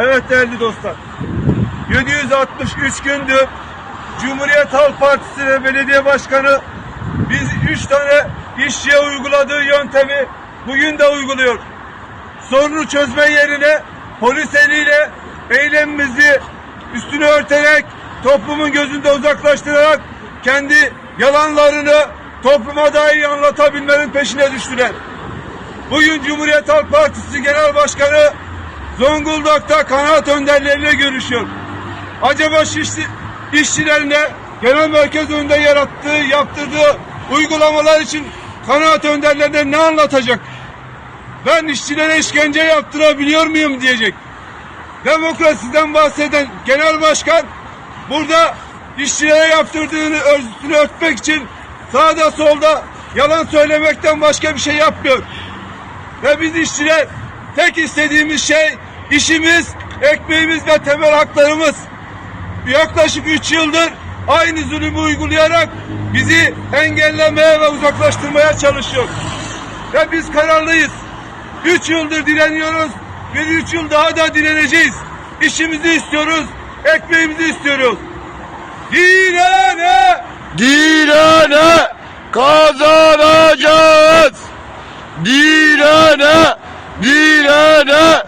Evet değerli dostlar. 763 gündür Cumhuriyet Halk Partisi ve belediye başkanı biz 3 tane işçiye uyguladığı yöntemi bugün de uyguluyor. Sorunu çözme yerine polis eliyle eylemimizi üstünü örterek toplumun gözünde uzaklaştırarak kendi yalanlarını topluma daha iyi anlatabilmenin peşine düştüler. Bugün Cumhuriyet Halk Partisi Genel Başkanı Zonguldak'ta kanaat önderleriyle görüşüyor. Acaba işçi, işçilerine genel merkez önünde yarattığı, yaptırdığı uygulamalar için kanaat önderlerine ne anlatacak? Ben işçilere işkence yaptırabiliyor muyum diyecek. Demokrasiden bahseden genel başkan burada işçilere yaptırdığını üstünü örtmek için sağda solda yalan söylemekten başka bir şey yapmıyor. Ve biz işçiler tek istediğimiz şey işimiz, ekmeğimiz ve temel haklarımız. Yaklaşık üç yıldır aynı zulümü uygulayarak bizi engellemeye ve uzaklaştırmaya çalışıyor. Ve biz kararlıyız. Üç yıldır direniyoruz ve üç yıl daha da direneceğiz. İşimizi istiyoruz, ekmeğimizi istiyoruz. Direne! Direne kazanacağız. Direne, direne.